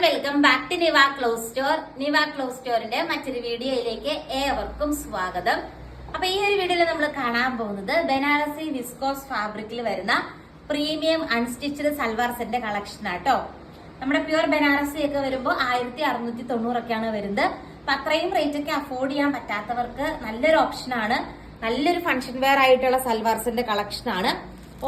Welcome back to Niva clothes store Niva clothes സ്റ്റോറിന്റെ മറ്റൊരു വീഡിയോയിലേക്ക് ഏവർക്കും സ്വാഗതം. അപ്പൊ ഈ ഒരു വീഡിയോയിൽ നമ്മൾ കാണാൻ പോകുന്നത് ബനാറസി വിസ്കോസ് ഫാബ്രിക്കിൽ വരുന്ന premium unstitched salwar set collection ആട്ടോ. നമ്മുടെ പ്യുവർ ബനാറസി ഒക്കെ വരുമ്പോൾ ആയിരത്തി അറുന്നൂറ്റി തൊണ്ണൂറൊക്കെയാണ് വരുന്നത്. അപ്പൊ അത്രയും റേറ്റ് ഒക്കെ അഫോർഡ് ചെയ്യാൻ പറ്റാത്തവർക്ക് നല്ലൊരു ഓപ്ഷനാണ് നല്ലൊരു ഫംഗ്ഷൻ വെയർ ആയിട്ടുള്ള സൽവാർ സെറ്റ് കളക്ഷൻ ആണ്.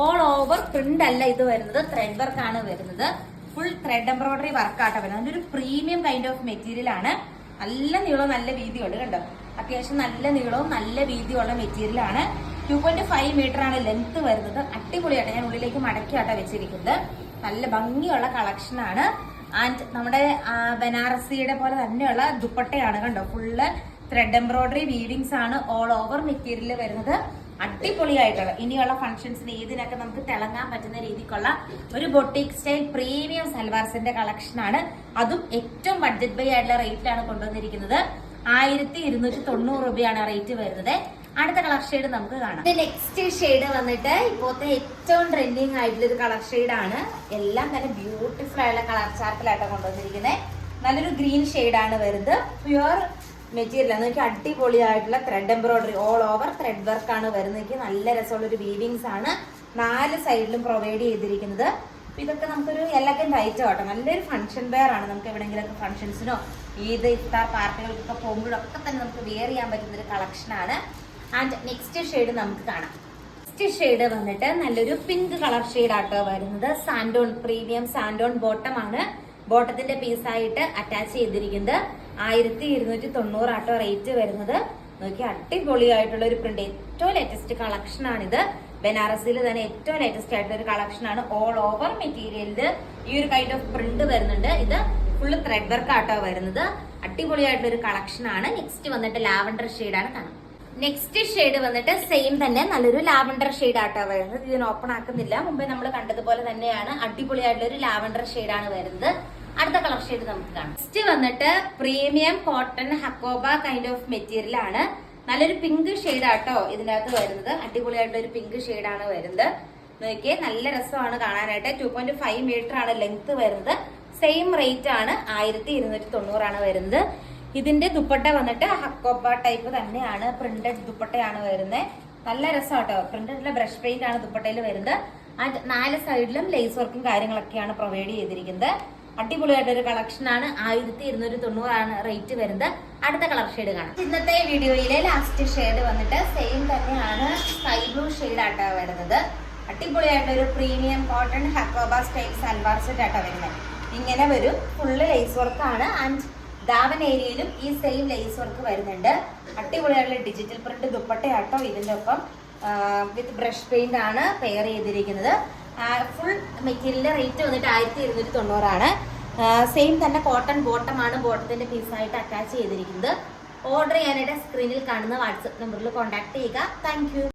ഓൾ ഓവർ പ്രിന്റ് അല്ല ഇത് വരുന്നത് ത്രെഡ് വർക്ക് ആണ് വരുന്നത്. ഫുൾ ത്രെഡ് എംബ്രോയിഡറി വർക്കാട്ടോ വരുന്നത്. ഒരു പ്രീമിയം കൈൻഡ് ഓഫ് മെറ്റീരിയൽ ആണ്. നല്ല നീളവും നല്ല വീതിയുണ്ട് കണ്ടോ? അത്യാവശ്യം നല്ല നീളവും നല്ല വീതിയുള്ള മെറ്റീരിയൽ ആണ്. ടു പോയിന്റ് ഫൈവ് മീറ്റർ ആണ് ലെങ്ത് വരുന്നത്. അടിപൊളിയാണ് ഞാൻ ഉള്ളിലേക്ക് മടക്കിയാട്ടോ വെച്ചിരിക്കുന്നത്. നല്ല ഭംഗിയുള്ള കളക്ഷൻ ആണ്. ആൻഡ് നമ്മുടെ ബനാറസിയുടെ പോലെ തന്നെയുള്ള ദുപ്പട്ടയാണ് കണ്ടോ? ഫുള്ള് ത്രെഡ് എംബ്രോയിഡറി വീവിങ്സ് ആണ് ഓൾ ഓവർ മെറ്റീരിയൽ വരുന്നത്. അടിപൊളിയായിട്ടുള്ള ഇനിയുള്ള ഫംഗ്ഷൻസിന് ഏതിനൊക്കെ നമുക്ക് തിളങ്ങാൻ പറ്റുന്ന രീതിക്കുള്ള ഒരു ബൊട്ടീക് സ്റ്റൈൽ പ്രീമിയം സൽവാർസിന്റെ കളക്ഷൻ ആണ്. അതും ഏറ്റവും ബഡ്ജറ്റ് ബൈ ആയിട്ടുള്ള റേറ്റിലാണ് കൊണ്ടുവന്നിരിക്കുന്നത്. ആയിരത്തി ഇരുന്നൂറ്റി തൊണ്ണൂറ് രൂപയാണ് റേറ്റ് വരുന്നത്. അടുത്ത കളർ ഷെയ്ഡ് നമുക്ക് കാണാം. നെക്സ്റ്റ് ഷെയ്ഡ് വന്നിട്ട് ഇപ്പോഴത്തെ ഏറ്റവും ട്രെൻഡിങ് ആയിട്ടുള്ള ഒരു കളർ ഷെയ്ഡ് ആണ്. എല്ലാം തന്നെ ബ്യൂട്ടിഫുൾ ആയിട്ടുള്ള കളർ ചാർട്ടിലായിട്ട് കൊണ്ടുവന്നിരിക്കുന്നത്. നല്ലൊരു ഗ്രീൻ ഷെയ്ഡ് ആണ് വരുന്നത്. Pure material. വെച്ചാൽ അടിപൊളിയായിട്ടുള്ള thread embroidery all over thread ആണ് വരുന്നത്. നല്ല രസമുള്ള ഒരു വീവിങ്സ് ആണ് നാല് സൈഡിലും പ്രൊവൈഡ് ചെയ്തിരിക്കുന്നത്. ഇതൊക്കെ നമുക്കൊരു എലഗന്റ് ഐറ്റം ആട്ടോ. നല്ലൊരു ഫംഗ്ഷൻ വെയർ ആണ്. നമുക്ക് എവിടെയെങ്കിലുമൊക്കെ ഫംഗ്ഷൻസിനോ ഈദ് ഇഫ്താർ പാർട്ടികൾക്കൊക്കെ പോകുമ്പോഴൊക്കെ തന്നെ നമുക്ക് വെയർ ചെയ്യാൻ പറ്റുന്ന കളക്ഷൻ ആണ്. ആൻഡ് നെക്സ്റ്റ് ഷെയ്ഡ് നമുക്ക് കാണാം. നെക്സ്റ്റ് ഷെയ്ഡ് വന്നിട്ട് നല്ലൊരു പിങ്ക് കളർ ഷെയ്ഡ് ആട്ടോ വരുന്നത്. സാൻഡോൺ പ്രീമിയം സാൻഡോൺ ബോട്ടം ആണ്. ബോട്ടത്തിന്റെ പീസായിട്ട് അറ്റാച്ച് ചെയ്തിരിക്കുന്നത് ആയിരത്തി ഇരുന്നൂറ്റി തൊണ്ണൂറ് ആട്ടോ റേറ്റ് വരുന്നത്. നോക്കി അടിപൊളിയായിട്ടുള്ള ഒരു പ്രിന്റ് ഏറ്റവും ലേറ്റസ്റ്റ് കളക്ഷൻ ആണിത്. ബനാറസിൽ തന്നെ ഏറ്റവും ലേറ്റസ്റ്റ് ആയിട്ടുള്ള ഒരു കളക്ഷൻ ആണ്. ഓൾ ഓവർ മെറ്റീരിയലിൽ ഈ ഒരു കൈൻഡ് ഓഫ് പ്രിന്റ് വരുന്നുണ്ട്. ഇത് ഫുള്ള് ത്രെഡ് വർക്ക് ആട്ടോ വരുന്നത്. അടിപൊളിയായിട്ടുള്ള ഒരു കളക്ഷൻ ആണ്. നെക്സ്റ്റ് വന്നിട്ട് ലാവൻഡർ ആണ് കാണാം. നെക്സ്റ്റ് ഷെയ്ഡ് വന്നിട്ട് സെയിം തന്നെ നല്ലൊരു ലാവൻഡർ ഷെയ്ഡ് ആട്ടോ വരുന്നത്. ഇതിന് ഓപ്പൺ ആക്കുന്നില്ല. മുമ്പേ നമ്മൾ കണ്ടതുപോലെ തന്നെയാണ്. അടിപൊളിയായിട്ടുള്ള ഒരു ലാവൻഡർ ആണ് വരുന്നത്. അടുത്ത കളർ ഷെയ്ഡ് നമുക്ക് കാണാം. നെക്സ്റ്റ് വന്നിട്ട് premium cotton hakoba kind of material ആണ്. നല്ലൊരു പിങ്ക് ഷെയ്ഡ് ആട്ടോ ഇതിനകത്ത് വരുന്നത്. അടിപൊളിയായിട്ടുള്ള ഒരു പിങ്ക് ആണ് വരുന്നത്. നോക്കിയേ നല്ല രസമാണ് കാണാനായിട്ട്. ടു പോയിന്റ് ഫൈവ് മീറ്റർ ആണ് ലെങ്ത് വരുന്നത്. സെയിം റേറ്റ് ആണ് ആയിരത്തി ഇരുന്നൂറ്റി തൊണ്ണൂറാണ് വരുന്നത്. ഇതിന്റെ ദുപ്പട്ട വന്നിട്ട് ഹക്കോബ ടൈപ്പ് തന്നെയാണ്. പ്രിന്റഡ് ദുപ്പട്ടയാണ് വരുന്നത് നല്ല രസമാട്ടോ. പ്രിന്റഡിലെ ബ്രഷ് പെയിന്റ് ആണ് ദുപ്പട്ടയിൽ വരുന്നത്. ആൻഡ് നാല് സൈഡിലും ലേസ് വർക്കും കാര്യങ്ങളൊക്കെയാണ് പ്രൊവൈഡ് ചെയ്തിരിക്കുന്നത്. അടിപൊളിയായിട്ടൊരു കളക്ഷൻ ആണ്. ആയിരത്തി ഇരുന്നൂറ്റി തൊണ്ണൂറാണ് റേറ്റ് വരുന്നത്. അടുത്ത കളർ ഷെയ്ഡ് കാണാം. ഇന്നത്തെ വീഡിയോയിലെ ലാസ്റ്റ് ഷെയ്ഡ് വന്നിട്ട് സെയിം തന്നെയാണ് സ്കൈ ബ്ലൂ ഷെയ്ഡ് ആട്ടോ വരുന്നത്. അടിപൊളിയായിട്ടൊരു premium cotton Hakoba style salwar set ആട്ടോ വരുന്നത്. ഇങ്ങനെ വരും. ഫുള്ള് ലേസ് വർക്കാണ് ആൻഡ് ദാവൻ ഏരിയയിലും ഈ സെയിം ലേസ് വർക്ക് വരുന്നുണ്ട്. അടിപൊളിയായിട്ടുള്ള ഡിജിറ്റൽ പ്രിന്റ് ദുപ്പട്ടയാട്ടോ ഇതിന്റെ ഒപ്പം. വിത്ത് ബ്രഷ് പെയിന്റ് ആണ് പെയർ ചെയ്തിരിക്കുന്നത്. ഫുൾ മെറ്റീരിയലിന്റെ റേറ്റ് വന്നിട്ട് ആയിരത്തി ഇരുന്നൂറ്റി തൊണ്ണൂറാണ് സെയിം തന്നെ കോട്ടൺ ബോട്ടം ആണ് ബോട്ടത്തിന്റെ പീസായിട്ട് അറ്റാച്ച് ചെയ്തിരിക്കുന്നത്. ഓർഡർ ചെയ്യാനായിട്ട് സ്ക്രീനിൽ കാണുന്ന വാട്സപ്പ് നമ്പറിൽ കോൺടാക്ട് ചെയ്യുക. താങ്ക്